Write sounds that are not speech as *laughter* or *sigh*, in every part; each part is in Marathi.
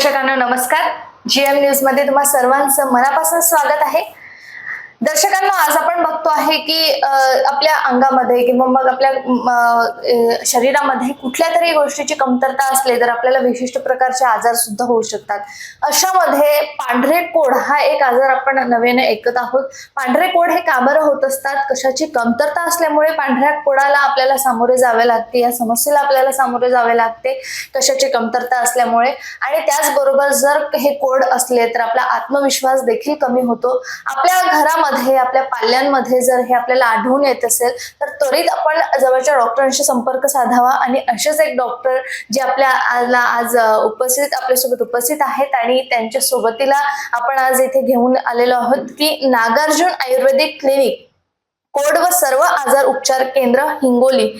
प्रेक्षकांना नमस्कार. जीएम न्यूजमध्ये तुम्हा सर्वांचं मनापासून स्वागत आहे. दर्शकांना आज आपण बघतो आहे की आपल्या अंगामध्ये किंवा मग आपल्या शरीरामध्ये कुठल्या तरी गोष्टीची कमतरता असले तर आपल्याला विशिष्ट प्रकारचे आजार सुद्धा होऊ शकतात. अशामध्ये पांढरे कोड हा एक आजार आपण नव्याने ऐकत आहोत. पांढरे कोड हे का बरं होत असतात? कशाची कमतरता असल्यामुळे पांढऱ्या कोडाला आपल्याला सामोरे जावे लागते? या समस्येला आपल्याला सामोरे जावे लागते. कशाची कमतरता असल्यामुळे. आणि त्याचबरोबर जर हे कोड असले तर आपला आत्मविश्वास देखील कमी होतो. आपल्या घरामध्ये आपल्या पाल्यांमध्ये जर हे आपल्याला आढळून येत असेल तर त्वरित आपण जवळच्या डॉक्टरांशी संपर्क साधावा आणि असेच एक डॉक्टर जे आपल्या आजला आज उपस्थित आपल्यासोबत उपस्थित आहेत आणि त्यांच्या सोबतीला आपण आज इथे घेऊन आलेलो आहोत की नागार्जुन आयुर्वेदिक क्लिनिक. कोड व सर्व आजार उपचार केंद्र हिंगोली.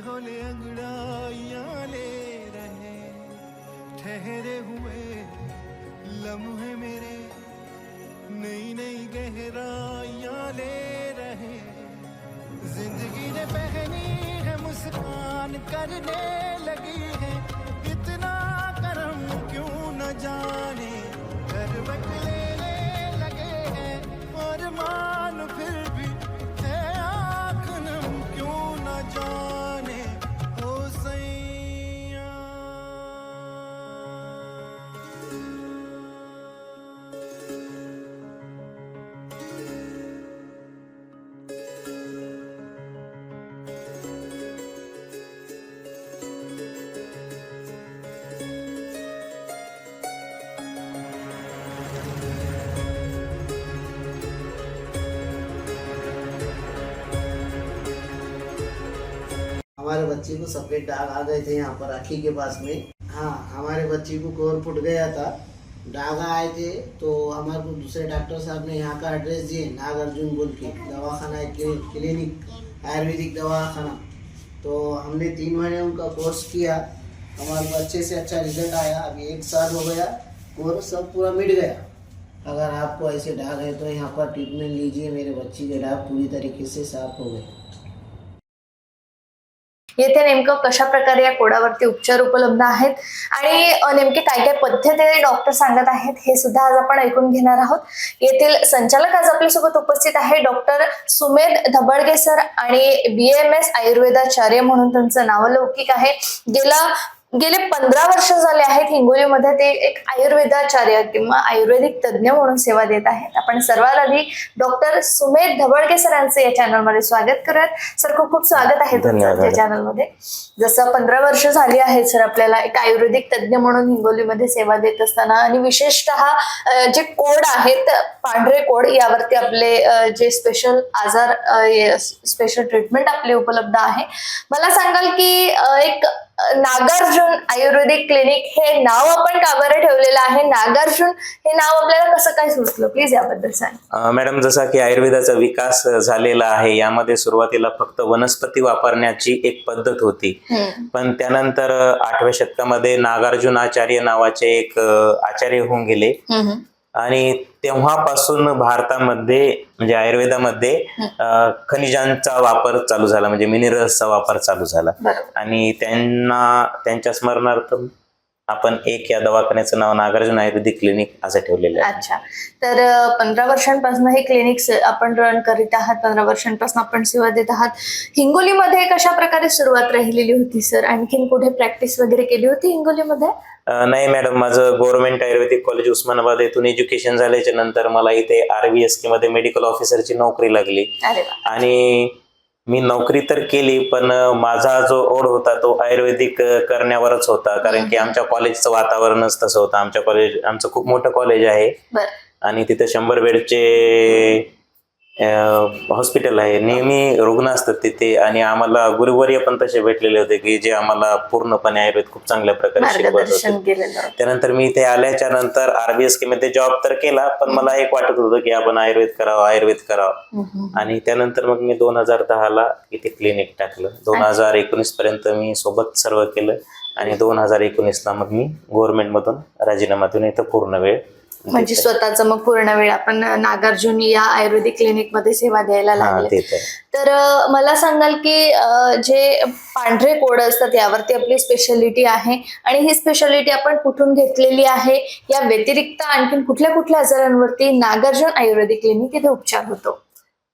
हौले अंगड़ाइयाँ ले रहे, ठहरे हुए लम्हे मेरे नई नई गहराइयाँ ले रहे। ज़िंदगी ने पहनी है मुस्कान, करने लगी है, इतना करम क्यों न जाने? हमारे बच्चे को सफ़ेद दाग आ गए थे यहाँ पर आखी के पास में। हाँ हमारे बच्चे को कोर फुट गया था। दाग आए थे तो हमारे को दूसरे डॉक्टर साहब ने यहाँ का एड्रेस दिए नाग अर्जुन बोल के, दवाखाना, क्लिनिक आयुर्वेदिक दवाखाना। तो हमने तीन महीने उनका कोर्स किया। हमारे को अच्छे से अच्छा रिज़ल्ट आया। अभी एक साल हो गया कोर्स सब पूरा मिट गया। अगर आपको ऐसे दाग है तो यहाँ पर ट्रीटमेंट लीजिए, मेरे बच्चे के दाग पूरी तरीके से साफ़ हो गए। येथे नेमकं कशा प्रकारे या कोडावरती उपचार उपलब्ध आहेत आणि नेमकी नेमके काय काय पद्धती डॉक्टर सांगत आहेत हे सुद्धा आज आपण ऐकून घेणार आहोत. येथील संचालक आज आपल्यासोबत उपस्थित आहे डॉक्टर सुमेध धबडगे सर आणि बी एम एस आयुर्वेदाचार्य म्हणून त्यांचं नावलौकिक आहे. गेला गेले पंधरा वर्ष झाले आहेत हिंगोलीमध्ये ते एक आयुर्वेदाचार्य किंवा आयुर्वेदिक तज्ज्ञ म्हणून सेवा देत आहेत. आपण सर्वात आधी डॉक्टर सुमेध धबडके सर यांचं या चॅनलमध्ये स्वागत करूयात. सर खूप खूप स्वागत आहे तुमचं धन्यवाद. आमच्या चॅनलमध्ये. जसं पंधरा वर्ष झाली आहेत सर आपल्याला एक आयुर्वेदिक तज्ज्ञ म्हणून हिंगोलीमध्ये सेवा देत असताना आणि विशेषतः जे कोड आहेत पांढरे कोड यावरती आपले जे स्पेशल आजार स्पेशल ट्रीटमेंट आपली उपलब्ध आहे. मला सांगाल की एक नागार्जुन आयुर्वेदिक क्लिनिक हे नाव आपण का बरं ठेवलेलं आहे? नागार्जुन हे नाव आपल्याला कसं काय सुचलं? प्लीज याबद्दल सांग. मॅडम जसा की आयुर्वेदाचा विकास झालेला आहे यामध्ये सुरुवातीला फक्त वनस्पती वापरण्याची एक पद्धत होती. पण त्यानंतर आठव्या शतकामध्ये नागार्जुन आचार्य नावाचे एक आचार्य होऊन गेले. आणि तेव्हापासून भारतामध्ये म्हणजे आयुर्वेदामध्ये खनिजांचा वापर चालू झाला म्हणजे मिनरल्सचा वापर चालू झाला. आणि त्यांना त्यांच्या स्मरणार्थ आपण एक या दवाखान्याचं नाव नागार्जुन आयुर्वेदिक क्लिनिक असं ठेवलेलं आहे. अच्छा. तर पंधरा वर्षांपासून हे क्लिनिक आपण रन करीत आहात पंधरा वर्षांपासून आपण सेवा देत आहात. हिंगोलीमध्ये कशा प्रकारे सुरुवात राहिलेली होती सर आणखीन कुठे प्रॅक्टिस वगैरे केली होती हिंगोलीमध्ये? नाही मॅडम माझं गव्हर्नमेंट आयुर्वेदिक कॉलेज उस्मानाबाद येथून एज्युकेशन झाल्याच्यानंतर मला इथे आरबीएसके मध्ये मेडिकल ऑफिसरची नोकरी लागली. आणि मी नोकरी तर केली पण माझा जो ओढ होता तो आयुर्वेदिक करण्यावरच होता. कारण की आमच्या कॉलेजचं वातावरणच तसं होतं. आमच्या कॉलेज आमचं खूप मोठं कॉलेज आहे. आणि तिथे शंभर बेडचे हॉस्पिटल आहे नेहमी रुग्ण असतात तिथे आणि आम्हाला गुरुवर्य पण तसे भेटलेले होते की जे आम्हाला पूर्णपणे आयुर्वेद खूप चांगल्या प्रकारे शिकवत होते. त्यानंतर मी इथे आल्याच्यानंतर आरबीएसके मध्ये जॉब तर केला पण मला एक वाटत होतं की आपण आयुर्वेद करावं आयुर्वेद करावं. आणि त्यानंतर मग मी दोन हजार दहाला इथे क्लिनिक टाकलं दोन हजार एकोणीस पर्यंत मी सोबत सर्व केलं आणि दोन हजार एकोणीसला मग मी गव्हर्नमेंट मधून राजीनामा देऊन इथं पूर्ण वेळ म्हणजे स्वतःच मग पूर्ण वेळ आपण नागार्जुन या आयुर्वेदिक क्लिनिकमध्ये सेवा द्यायला लागले. तर. मला सांगाल की जे पांढरे कोड असतात यावरती आपली स्पेशालिटी आहे आणि ही स्पेशालिटी आपण कुठून घेतलेली आहे या व्यतिरिक्त आणखीन कुठल्या कुठल्या आजारांवरती नागार्जुन आयुर्वेदिक क्लिनिक इथे उपचार होतो?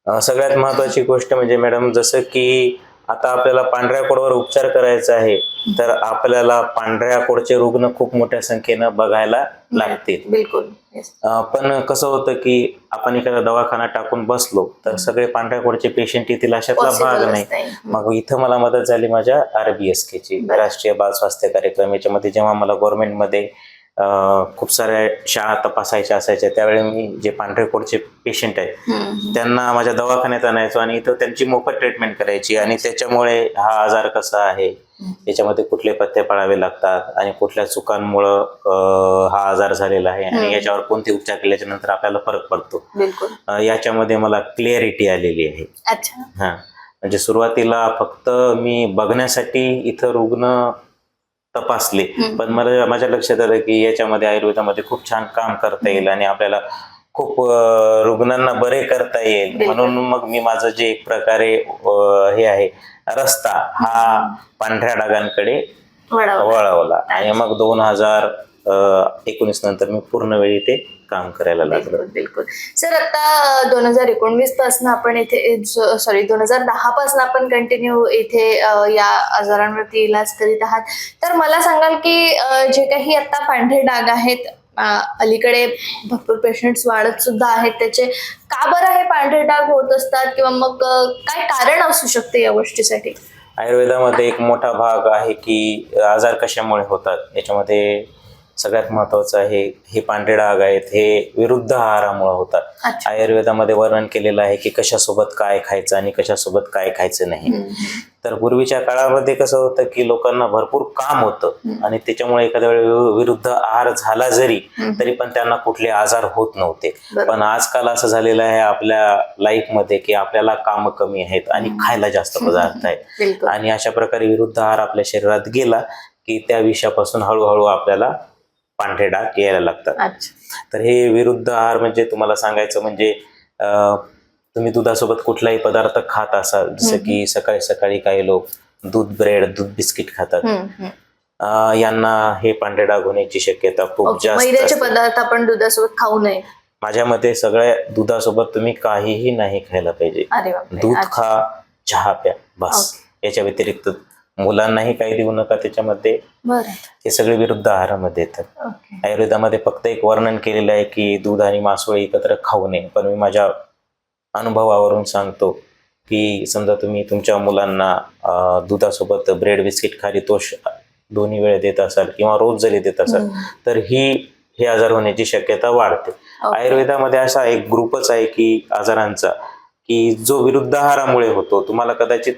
सगळ्यात महत्वाची गोष्ट म्हणजे मॅडम जसं की आता आपल्याला पांढऱ्या कोडवर उपचार करायचा आहे तर आपल्याला पांढऱ्या कोडचे रुग्ण खूप मोठ्या संख्येनं बघायला लागतील. बिलकुल. पण कसं होतं की आपण एखादा दवाखाना टाकून बसलो तर सगळे पांढऱ्या कोडचे पेशंट येतील अशातला भाग नाही. मग इथं मला मदत झाली माझ्या आरबीएसके ची बरं. राष्ट्रीय बाल स्वास्थ्य कार्यक्रम. याच्यामध्ये जेव्हा मला गव्हर्नमेंटमध्ये खूप साऱ्या शाळा तपासायच्या असायच्या. त्यावेळी मी जे पांढरे कोडचे पेशंट आहेत. त्यांना माझ्या दवाखान्यात आणायचो आणि इथं त्यांची मोफत ट्रीटमेंट करायची. आणि त्याच्यामुळे हा आजार कसा आहे याच्यामध्ये कुठले पथ्य पाळावे लागतात आणि कुठल्या चुकांमुळं हा आजार झालेला आहे आणि. याच्यावर कोणते उपचार केल्याच्यानंतर आपल्याला फरक पडतो. याच्यामध्ये मला क्लिअरिटी आलेली आहे. हा. म्हणजे सुरुवातीला फक्त मी बघण्यासाठी इथं रुग्ण तपासले. पण मला माझ्या लक्षात आलं की याच्यामध्ये आयुर्वेदामध्ये खूप छान काम करता येईल आणि आपल्याला खूप रुग्णांना बरे करता येईल. म्हणून मग मी माझं जे एक प्रकारे हे आहे रस्ता हा पांढऱ्या डागांकडे वळावं वळवला. आणि मग दोन हजार एकोणीस नंतर मी पूर्ण वेळी ते काम करायला लागलो. बिलकुल सर आता दोन हजार एकोणवीसपासून आपण इथे सॉरी दोन हजार दहा पासून आपण कंटिन्यू इथे या आजारांवरती इलाज करीत आहात. तर मला सांगाल की जे काही आता पांढरे डाग आहेत अलीकडे भरपूर पेशंट्स वाढत सुद्धा आहेत त्याचे का बरं हे पांढरे डाग होत असतात? किंवा मग काय कारण असू शकते या गोष्टीसाठी? आयुर्वेदामध्ये एक मोठा भाग आहे की आजार कशामुळे होतात? याच्यामध्ये सगळ्यात महत्वाचं आहे हे पांढरे डाग आहेत हे विरुद्ध आहारामुळे होतात. आयुर्वेदामध्ये वर्णन केलेलं आहे की कशासोबत काय खायचं आणि कशासोबत काय खायचं नाही. तर पूर्वीच्या काळामध्ये कसं होतं की लोकांना भरपूर काम होतं आणि त्याच्यामुळे एखाद्या वेळी विरुद्ध आहार झाला जरी तरी पण त्यांना कुठले आजार होत नव्हते. पण आजकाल असं झालेलं आहे आपल्या लाईफमध्ये की आपल्याला काम कमी आहेत आणि खायला जास्त पदार्थ आहेत. आणि अशा प्रकारे विरुद्ध आहार आपल्या शरीरात गेला की त्या विषयापासून हळूहळू आपल्याला पांढरे डाग यायला लागतात तर हे विरुद्ध आहार म्हणजे तुम्हाला सांगायचं म्हणजे तुम्ही दुधासोबत कुठलाही पदार्थ खात असाल जसं की सकाळी सकाळी काही लोक दूध ब्रेड दूध बिस्किट खातात यांना हे पांढरे डाग होण्याची शक्यता खूप. जास्त. पदार्थ आपण दुधासोबत खाऊ नये माझ्या मते सगळ्या दुधासोबत तुम्ही काहीही नाही खायला पाहिजे. दूध. खा चहा प्या बस याच्या व्यतिरिक्त मुलांनाही काही देऊ नका त्याच्यामध्ये. हे सगळे विरुद्ध आहारामध्ये येतात. आयुर्वेदामध्ये फक्त एक वर्णन केलेलं आहे की दूध आणि मासोळी एकत्र खाऊ नये. पण मी माझ्या अनुभवावरून सांगतो की समजा तुम्ही तुमच्या मुलांना दुधासोबत ब्रेड बिस्किट खारी तोष दोन्ही वेळ देत असाल किंवा रोज जरी देत असाल. तर ही हे आजार होण्याची शक्यता वाढते. आयुर्वेदामध्ये असा एक ग्रुपच आहे की आजारांचा की जो विरुद्ध आहारामुळे होतो. तुम्हाला कदाचित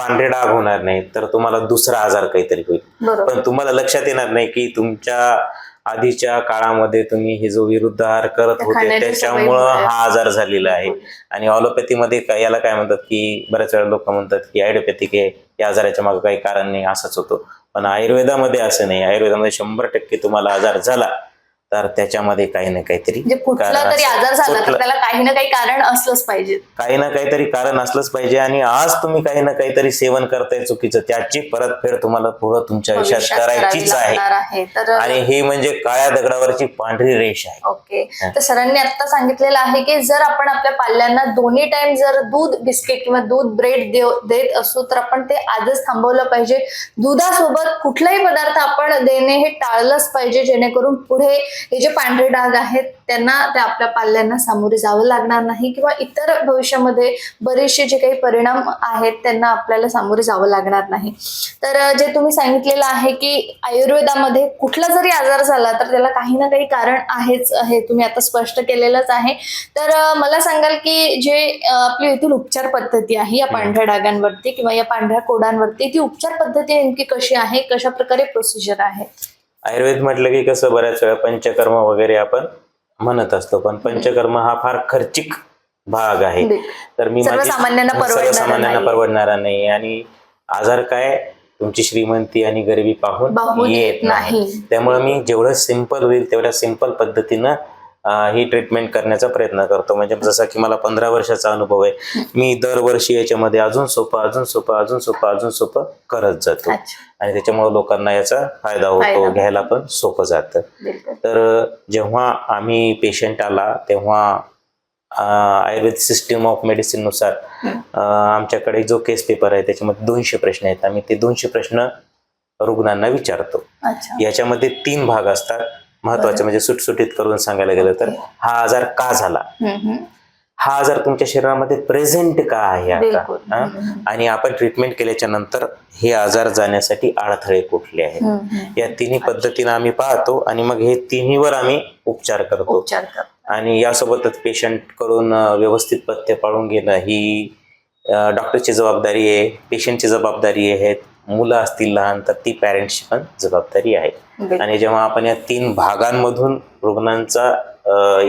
पांढरे डाग होणार नाही तर तुम्हाला दुसरा आजार काहीतरी होईल. पण तुम्हाला लक्षात येणार नाही की तुमच्या आधीच्या काळामध्ये तुम्ही हे जो विरुद्ध आहार करत होते त्याच्यामुळं. हा आजार झालेला आहे. आणि ऑलोपॅथीमध्ये याला काय म्हणतात की बऱ्याच वेळा लोक म्हणतात की आयुर्वेदिक आहे या आजाराच्या मागे काही कारण नाही असंच होतो. पण आयुर्वेदामध्ये असं नाही. आयुर्वेदामध्ये शंभर टक्के तुम्हाला आजार झाला. तर त्याच्यामध्ये काही ना काहीतरी म्हणजे कुठला तरी. आजार झाला तर त्याला काही ना काही कारण असलंच पाहिजे. काही ना काहीतरी कारण असलंच पाहिजे आणि आज तुम्ही काही ना काहीतरी सेवन करताय चुकीचं त्याची परतफेड तुम्हाला पुढं तुमच्या आयुष्यात करायचीच आहे. आणि हे म्हणजे काळ्या दगडावरची पांढरी रेष आहे. ओके. तर सरांनी आता सांगितलेलं आहे की जर आपण आपल्या पाल्यांना दोन्ही टाइम जर दूध बिस्किट किंवा दूध ब्रेड देत असू तर आपण ते आजच थांबवलं पाहिजे. दुधासोबत कुठलाही पदार्थ आपण देणे हे टाळलंच पाहिजे जेणेकरून पुढे हे जे पांढरे डाग आहेत त्यांना त्या आपल्या पाल्यांना सामोरे जावं लागणार नाही किंवा इतर भविष्यामध्ये बरेचसे जे काही परिणाम आहेत त्यांना आपल्याला सामोरे जावं लागणार नाही. तर जे तुम्ही सांगितलेलं आहे की आयुर्वेदामध्ये कुठला जरी आजार झाला तर त्याला काही ना काही कारण आहेच हे तुम्ही आता स्पष्ट केलेलंच आहे. तर मला सांगाल की जे आपली येथील उपचार पद्धती आहे या पांढऱ्या डागांवरती किंवा या पांढऱ्या कोडांवरती ती उपचार पद्धती नेमकी कशी आहे कशा प्रकारे प्रोसिजर आहे? आयुर्वेद म्हटलं की कसं बऱ्याच वेळा पंचकर्म वगैरे आपण म्हणत असतो पण पंचकर्म हा फार खर्चिक भाग आहे. तर मी सर्वसामान्यांना परवडणारा नाही. आणि आजार काय तुमची श्रीमंती आणि गरिबी पाहून येत नाही. त्यामुळे मी जेवढं सिंपल होईल तेवढ्या सिंपल पद्धतीनं ही ट्रीटमेंट करण्याचा प्रयत्न करतो. म्हणजे जसा की मला पंधरा वर्षाचा अनुभव आहे. मी दरवर्षी याच्यामध्ये अजून सोपं अजून सोपं अजून सोपं अजून सोपं करत जातो. आणि त्याच्यामुळे लोकांना याचा फायदा होतो. घ्यायला पण सोपं जातं. तर जेव्हा आम्ही पेशंट आला तेव्हा आयुर्वेद सिस्टीम ऑफ मेडिसिननुसार आमच्याकडे जो केस पेपर आहे त्याच्यामध्ये दोनशे प्रश्न आहेत. आम्ही ते दोनशे प्रश्न रुग्णांना विचारतो. याच्यामध्ये तीन भाग असतात. महत्त्वाचे म्हणजे सुटसुटीत करून सांगायला गेलं तर हा आजार का झाला. हा आजार तुमच्या शरीरामध्ये प्रेझेंट का आहे आता? आणि आपण ट्रीटमेंट केल्याच्यानंतर हे आजार जाण्यासाठी अडथळे कुठले आहेत. या तिन्ही पद्धतीनं आम्ही पाहतो आणि मग हे तिन्हीवर आम्ही उपचार करतो. आणि यासोबतच पेशंटकडून व्यवस्थित पथ्य पाळून घेणं ही डॉक्टरची जबाबदारी आहे. पेशंटची जबाबदारी आहे मुलं असतील लहान तर ती पॅरेंट्सची पण जबाबदारी आहे. आणि जेव्हा आपण या तीन भागांमधून रुग्णांचा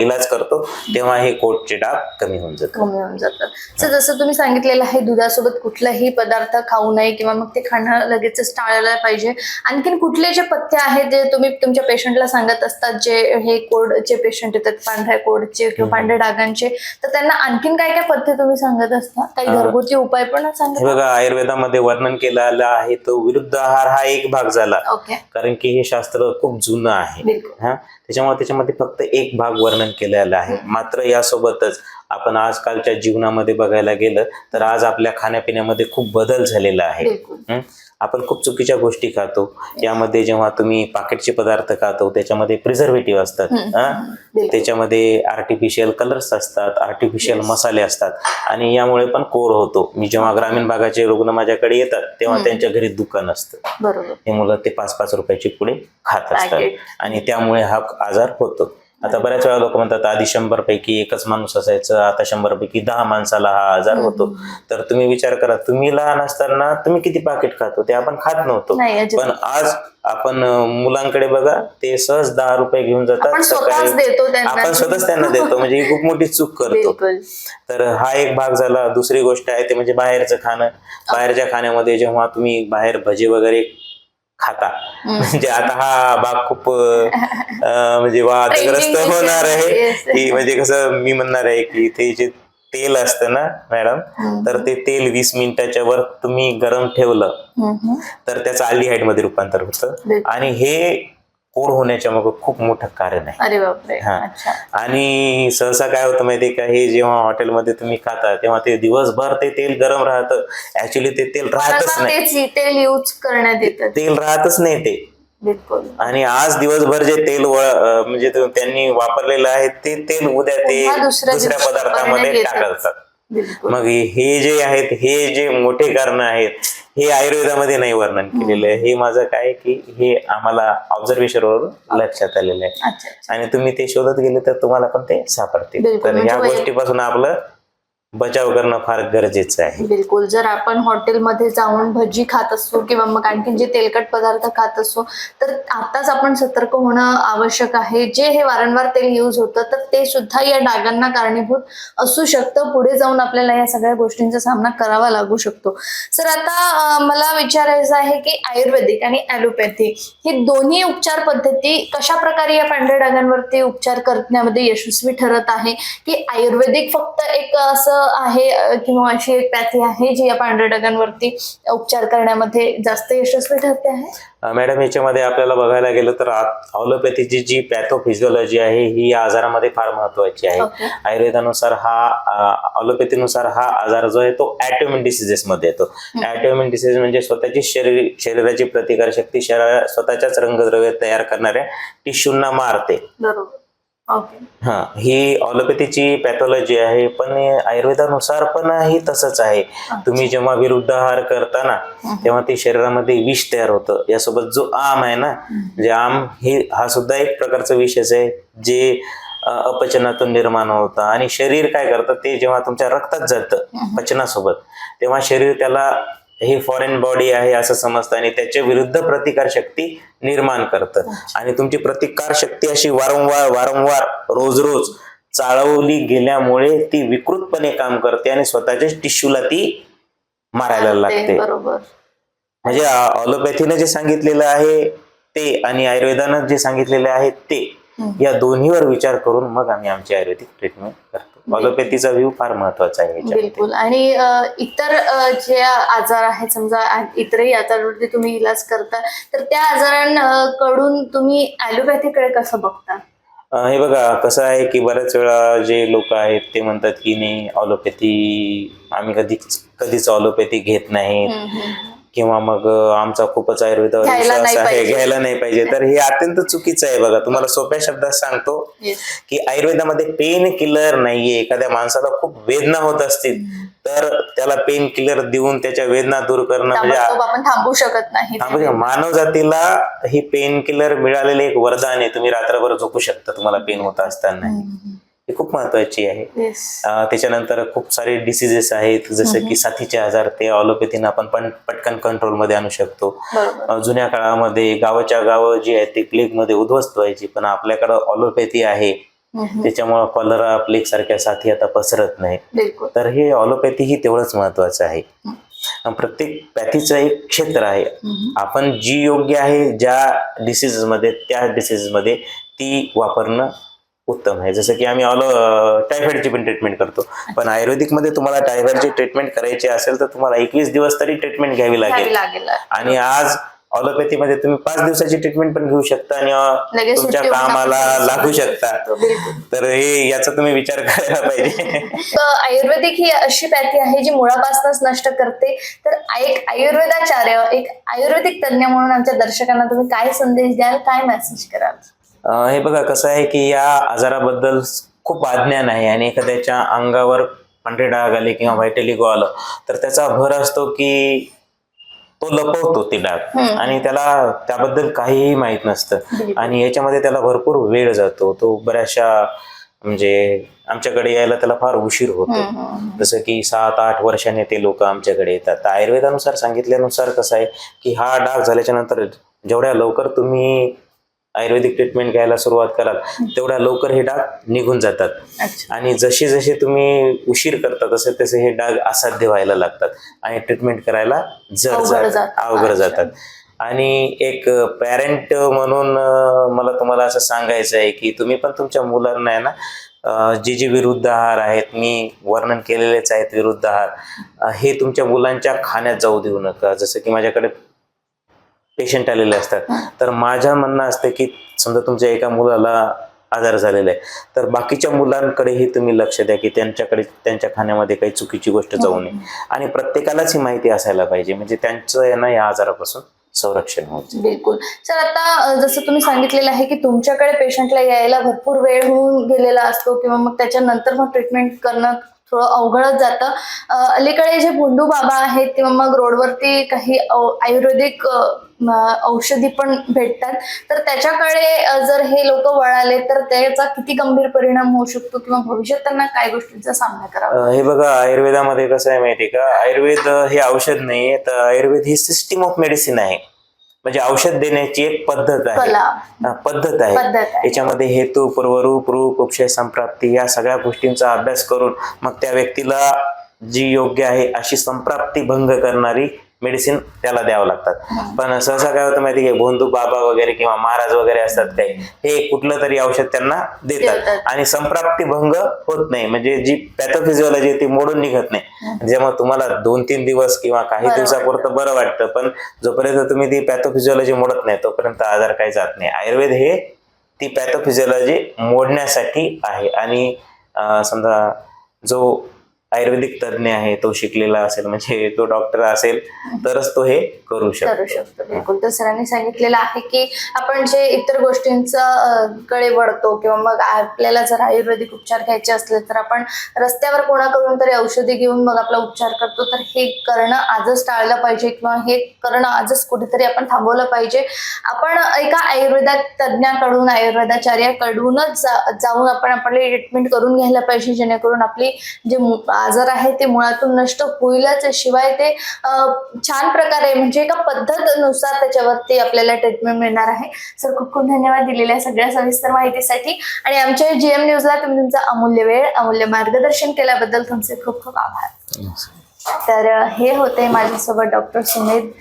इलाज करतो तेव्हा हे कोटचे डाग कमी होऊन जातात. कमी होऊन जातात. तर जसं तुम्ही सांगितलेलं आहे दुधासोबत कुठलाही पदार्थ खाऊ नये किंवा मग ते खाणं लगेचच टाळायला पाहिजे. आणखीन कुठले जे पथ्य आहेत जे तुम्ही तुमच्या पेशंटला सांगत असतात जे हे कोडचे पेशंट येतात पांढऱ्या कोडचे किंवा पांढऱ्या डागांचे तर त्यांना आणखीन काय काय पथ्य तुम्ही सांगत असता? काही घरगुती उपाय पण सांगत बघा आयुर्वेदामध्ये वर्णन केलेलं आहे तो विरुद्ध आहार हा एक भाग झाला. ओके कारण की हे शास्त्र खूप जुनं आहे. त्याच्यामुळे त्याच्यामध्ये फक्त एक भाग वर्णन केलेला आहे. मात्र यासोबतच आपण आजकालच्या जीवनामध्ये बघायला गेलं तर आज आपल्या खाण्यापिण्यामध्ये खूप बदल झालेला आहे? आपण खूप चुकीच्या गोष्टी खातो. यामध्ये जेव्हा तुम्ही पाकिटचे पदार्थ खातो त्याच्यामध्ये प्रिझर्वेटिव्ह असतात. त्याच्यामध्ये आर्टिफिशियल कलर्स असतात आर्टिफिशियल मसाले असतात. आणि यामुळे पण कोर होतो. मी जेव्हा ग्रामीण भागाचे रुग्ण माझ्याकडे येतात तेव्हा त्यांच्या घरी दुकान असतं. बरोबर. हे मुलं ते पाच पाच रुपयाची पुढे खात असतात. आणि त्यामुळे हा आजार होतो. आता बऱ्याच वेळा लोक म्हणतात आधी शंभर पैकी एकच माणूस असायचं आता शंभर पैकी दहा माणसाला हा आजार होतो. तर तुम्ही विचार करा तुम्ही लहान असताना तुम्ही किती पाकिट खात? होते आपण खात नव्हतो. पण आज आपण मुलांकडे बघा ते सहज दहा रुपये घेऊन जातात त्यांना. आपण स्वतःच त्यांना *laughs* देतो. म्हणजे ही खूप मोठी चूक करतो. तर हा एक भाग झाला. दुसरी गोष्ट आहे ते म्हणजे बाहेरचं खाणं. बाहेरच्या खाण्यामध्ये जेव्हा तुम्ही बाहेर भजे वगैरे खाता म्हणजे आता हा भाग खूप म्हणजे वादग्रस्त होणार आहे. की म्हणजे कसं मी म्हणणार आहे की ते जे तेल असतं ना मॅडम तर ते तेल वीस मिनिटाच्या वर तुम्ही गरम ठेवलं. तर त्याचं अल्डिहाइडमध्ये रूपांतर होतं. आणि हे कोड होण्याच्या मग खूप मोठं कारण आहे. अरे बापरे. हा. अच्छा. आणि सहसा काय होतं माहितीये का? हे जेव्हा हॉटेलमध्ये तुम्ही खाता तेव्हा ते दिवसभर ते तेल गरम राहतं. ऍक्च्युली ते तेल राहतच नाही. तेल यूज करण्यात येतात तेल राहतच नाही ते. बिलकुल. आणि आज दिवसभर जे तेल म्हणजे त्यांनी वापरलेलं आहे ते तेल उद्या ते दुसऱ्या पदार्थामध्ये. टाकतात. मग हे जे आहेत हे जे मोठे कारण आहेत हे आयुर्वेदामध्ये नाही वर्णन केलेलं आहे. हे माझं काय की हे आम्हाला ऑब्झर्वेशन वरून लक्षात आलेलं आहे. आणि तुम्ही ते शोधत गेले तर तुम्हाला पण ते सापडतील. तर म्हणजे वै- गोष्टीपासून आपलं बचाव करणं फार गरजेचं आहे. बिलकुल. जर आपण हॉटेलमध्ये जाऊन भजी खात असतो किंवा मग आणखी जे तेलकट पदार्थ खात असतो तर आताच आपण सतर्क होणं आवश्यक आहे. जे हे वारंवार तेल यूज होतं तर ते सुद्धा या डागांना कारणीभूत असू शकतं. पुढे जाऊन आपल्याला या सगळ्या गोष्टींचा सामना करावा लागू शकतो. सर आता मला विचारायचं आहे की आयुर्वेदिक आणि ॲलोपॅथी ही दोन्ही उपचार पद्धती कशा प्रकारे या पांढऱ्या डागांवरती उपचार करण्यामध्ये यशस्वी ठरत आहे? की आयुर्वेदिक फक्त एक असं आहे किंवा अशी एक पॅथी आहे जी या पांढऱ्या डागांवरती उपचार करण्यामध्ये जास्त यशस्वी ठरते आहे? मॅडम याच्यामध्ये आपल्याला बघायला गेलं तर ऑलोपॅथीची जी पॅथोफिजिओलॉजी आहे ही या आजारामध्ये फार महत्वाची आहे. आयुर्वेदानुसार हा ऑलोपॅथीनुसार हा आजार जो आहे तो ॲटोमिन डिसिजेस मध्ये येतो. ॲटोमिन डिसीज म्हणजे स्वतःची शरीर शरीराची प्रतिकार शक्ती शरीरा स्वतःच्याच रंगद्रव्य तयार करणाऱ्या टिश्यूंना मारते. बरोबर. हा ही ऑलोपॅथीची पॅथॉलॉजी आहे पण आयुर्वेदानुसार पण ही तसंच आहे. तुम्ही जेव्हा विरुद्धाहार करता ना तेव्हा ते शरीरामध्ये विष तयार होतं. यासोबत जो आम आहे ना जे आम हे हा सुद्धा एक प्रकारचं विषच आहे जे अपचनातून निर्माण होतं. आणि शरीर काय करतं ते जेव्हा तुमच्या रक्तात जातं पचनासोबत तेव्हा शरीर त्याला हे फॉरेन बॉडी आहे असं समजतं आणि त्याच्या विरुद्ध प्रतिकार शक्ती निर्माण करतं. आणि तुमची प्रतिकार शक्ती अशी वारंवार वारंवार रोज रोज चाळवली गेल्यामुळे ती विकृतपणे काम करते आणि स्वतःच्याच टिश्यूला ती मारायला लागते म्हणजे ऑलोपॅथीनं जे सांगितलेलं आहे ते आणि आयुर्वेदानं जे सांगितलेले आहे ते. या दोन्हीवर विचार करून मग आम्ही आमची आयुर्वेदिक ट्रीटमेंट करतो. ऑलोपॅथीचा व्ह्यू फार महत्त्वाचा आहे. बिलकुल. आणि इतर जे आजार आहेत समजा इतरही आजारावरती तुम्ही इलाज करता तर त्या आजारांकडून तुम्ही ॲलोपॅथीकडे कसं बघता? हे बघा कसं आहे की बऱ्याच वेळा जे लोक आहेत ते म्हणतात की नाही ऑलोपॅथी आम्ही कधीच कधीच ऑलोपॅथी घेत नाहीत. किंवा मग आमचा खूपच आयुर्वेदावर घ्यायला विश्वास आहे पाहिजे. घ्यायला नाही पाहिजे. तर हे अत्यंत चुकीचं आहे बघा. तुम्हाला सोप्या शब्दात सांगतो की आयुर्वेदामध्ये पेन किलर नाहीये. एखाद्या माणसाला खूप वेदना होत असतील तर त्याला पेन किलर देऊन त्याच्या वेदना दूर करणं म्हणजे ताबडतोब आपण थांबू शकत नाही. हा म्हणजे मानव जातीला ही पेन किलर मिळालेले एक वरदान आहे. तुम्ही रात्रभर झोपू शकता. तुम्हाला पेन होत असताना ही खूप महत्वाची आहे. त्याच्यानंतर खूप सारे डिसिजेस आहेत जसं की साथीचे आजार ते ऑलोपॅथीनं आपण पण पटकन कंट्रोलमध्ये आणू शकतो. जुन्या काळामध्ये गावाच्या गावं जी आहेत ती प्लेगमध्ये उद्ध्वस्त व्हायची पण आपल्याकडं ऑलोपॅथी आहे. त्याच्यामुळे कॉलरा प्लेग सारख्या साथी आता पसरत नाही. तर हे ऑलोपॅथी ही तेवढंच महत्वाचं आहे. प्रत्येक पॅथीचं एक क्षेत्र आहे. आपण जी योग्य आहे ज्या डिसीजमध्ये त्या डिसीजमध्ये ती वापरणं उत्तम आहे. जसं की आम्ही ऑलो टायफॉइडची पण ट्रीटमेंट करतो. पण आयुर्वेदिकमध्ये तुम्हाला टायफॉइडची ट्रीटमेंट करायची असेल तर तुम्हाला एकवीस दिवस तरी ट्रीटमेंट घ्यावी लागेल. आणि आज ऑलोपॅथीमध्ये तुम्ही पाच दिवसाची ट्रीटमेंट पण घेऊ शकता आणि तुमच्या कामाला लागू शकता. बिलकुल. तर हे याचा तुम्ही विचार करायला पाहिजे. *laughs* आयुर्वेदिक ही अशी पॅथी आहे जी मुळापासूनच नष्ट करते. तर एक आयुर्वेदाचार्य एक आयुर्वेदिक तज्ञ म्हणून आमच्या दर्शकांना तुम्ही काय संदेश द्याल काय मेसेज कराल? हे बघा कसं आहे की या आजाराबद्दल खूप अज्ञान आहे आणि एखाद्याच्या अंगावर पांढरे डाग आले किंवा व्हायटेलिगो आलं तर त्याचा भर असतो की तो लपवतो ते डाग. आणि त्याला त्याबद्दल काहीही माहीत नसतं. आणि याच्यामध्ये त्याला भरपूर वेळ जातो. तो बऱ्याचशा म्हणजे आमच्याकडे यायला त्याला फार उशीर होतो. जसं की सात आठ वर्षाने ते लोक आमच्याकडे येतात. आयुर्वेदानुसार सांगितल्यानुसार कसं आहे की हा डाग झाल्याच्यानंतर जेवढ्या लवकर तुम्ही आयुर्वेदिक ट्रीटमेंट घ्यायला सुरुवात कराल तेवढ्या लवकर हे डाग निघून जातात. आणि जसे जसे तुम्ही उशीर करता तसे तसे हे डाग असाध्य व्हायला लागतात. आणि ट्रीटमेंट करायला जड जातात. जातं. अवघड. जातात. आणि एक पॅरेंट म्हणून मला तुम्हाला असं सांगायचं आहे की तुम्ही पण तुमच्या मुलांना आहे ना जे जे विरुद्ध आहार आहेत मी वर्णन केलेलेच आहेत विरुद्ध आहार हे तुमच्या मुलांच्या खाण्यात जाऊ देऊ नका. जसं की माझ्याकडे पेशंट आलेले असतात. तर माझं म्हणणं असतं की समजा तुमच्या एका मुलाला आजार झालेला आहे तर बाकीच्या मुलांकडेही तुम्ही लक्ष द्या की त्यांच्याकडे त्यांच्या खाण्यामध्ये काही चुकीची गोष्ट जाऊ नये. आणि प्रत्येकालाच ही माहिती असायला पाहिजे. म्हणजे त्यांचं आहे ना या आजारापासून संरक्षण होत बिलकुल. सर आता जसं तुम्ही सांगितलेलं आहे की तुमच्याकडे पेशंटला यायला भरपूर वेळ होऊन गेलेला असतो किंवा मग त्याच्यानंतर मग ट्रीटमेंट करणं थोडं अवघडच जातं. अलीकडे जे भोंडू बाबा आहेत किंवा मग रोडवरती काही आयुर्वेदिक औषधी पण भेटतात तर त्याच्याकडे जर हे लोक वळाले तर त्याचा किती गंभीर परिणाम होऊ शकतो किंवा भविष्यात त्यांना काय गोष्टींचा सामना करावा? हे बघा आयुर्वेदामध्ये कसं आहे माहिती का? आयुर्वेद हे औषध नाही तर आयुर्वेद ही सिस्टीम ऑफ मेडिसिन आहे. म्हणजे औषध देण्याची एक पद्धत आहे. कला. पद्धत आहे. पद्धत आहे. याच्यामध्ये हेतू पूर्वरूप रूप उपशय संप्राप्ती या सगळ्या गोष्टींचा अभ्यास करून मग त्या व्यक्तीला जी योग्य आहे अशी संप्राप्ती भंग करणारी मेडिसिन त्याला द्यावं लागतात. पण सहसा काय होतं माहिती आहे भोंदू बाबा वगैरे किंवा महाराज वगैरे असतात काही हे कुठलं तरी औषध त्यांना देतात. आणि संप्राप्ती भंग होत नाही. म्हणजे जी पॅथोफिजिओलॉजी आहे ती मोडून निघत नाही. जेव्हा तुम्हाला दोन तीन दिवस किंवा काही दिवसापुरतं बरं वाटतं पण जोपर्यंत तुम्ही ती पॅथोफिजिओलॉजी मोडत नाही तोपर्यंत आजार काही जात नाही. आयुर्वेद हे ती पॅथोफिजिओलॉजी मोडण्यासाठी आहे. आणि समजा जो आयुर्वेदिक तज्ज्ञ आहे तो शिकलेला असेल म्हणजे तो डॉक्टर असेल तरच तो हे करू करू शकतो बिलकुल. तर सरांनी सांगितलेलं आहे की आपण जे इतर गोष्टींचा कडे वळतो किंवा मग आपल्याला जर आयुर्वेदिक उपचार घ्यायचे असले तर आपण रस्त्यावर कोणाकडून तरी औषधी घेऊन मग आपला उपचार करतो तर हे करणं आजच टाळलं पाहिजे किंवा हे करणं आजच कुठेतरी आपण थांबवलं पाहिजे. आपण एका आयुर्वेदात तज्ज्ञाकडून आयुर्वेदाचार्याकडूनच जाऊन आपण आपली ट्रीटमेंट करून घ्यायला पाहिजे जेणेकरून आपली जे मु- आजार आहे ते मुळातून नष्ट होईलच. शिवाय ते छान प्रकारे म्हणजे एका पद्धतनुसार त्याच्यावरती आपल्याला ट्रीटमेंट मिळणार आहे. सर खूप खूप धन्यवाद दिलेल्या सगळ्या सविस्तर माहितीसाठी. आणि आमच्या जी एम न्यूजला तुम्ही तुमचा अमूल्य वेळ अमूल्य मार्गदर्शन केल्याबद्दल तुमचे खूप खूप आभार. तर हे होते माझ्यासोबत डॉक्टर सुमित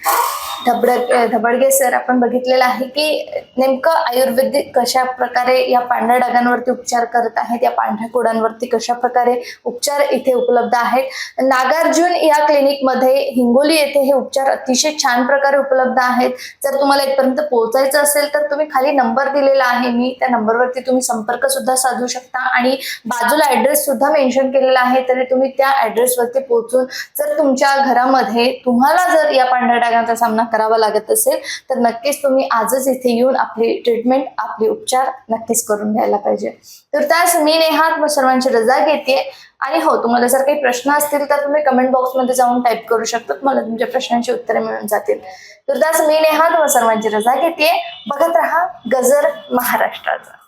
धबड धबडगे सर. आपण बघितलेलं आहे की नेमकं आयुर्वेदिक कशा प्रकारे या पांढऱ्या डागांवरती उपचार करत आहेत या पांढऱ्या कुडांवरती कशा प्रकारे उपचार इथे उपलब्ध आहेत. नागार्जुन या क्लिनिकमध्ये हिंगोली येथे हे उपचार अतिशय छान प्रकारे उपलब्ध आहेत. जर तुम्हाला इथपर्यंत पोहोचायचं असेल तर तुम्ही खाली नंबर दिलेला आहे. मी त्या नंबरवरती तुम्ही संपर्क सुद्धा साधू शकता. आणि बाजूला ऍड्रेस सुद्धा मेन्शन केलेला आहे तरी तुम्ही त्या ऍड्रेसवरती पोहोचून जर तुमच्या घरामध्ये तुम्हाला जर या पांढऱ्या डागांचा सामना करावा लागत असेल तर नक्कीच तुम्ही आजच इथे येऊन आपली ट्रीटमेंट आपले उपचार नक्कीच करून घ्यायला पाहिजे. तर त्यास मी नेहात सर्वांची रजा घेते. आणि हो तुम्हाला जर काही प्रश्न असतील तर तुम्ही कमेंट बॉक्समध्ये जाऊन टाईप करू शकता. तुम्हाला तुमच्या प्रश्नांची उत्तरे मिळून जातील. तर त्यास मी नेहा तुम्हाला सर्वांची रजा घेते. बघत राहा गजर महाराष्ट्राचा.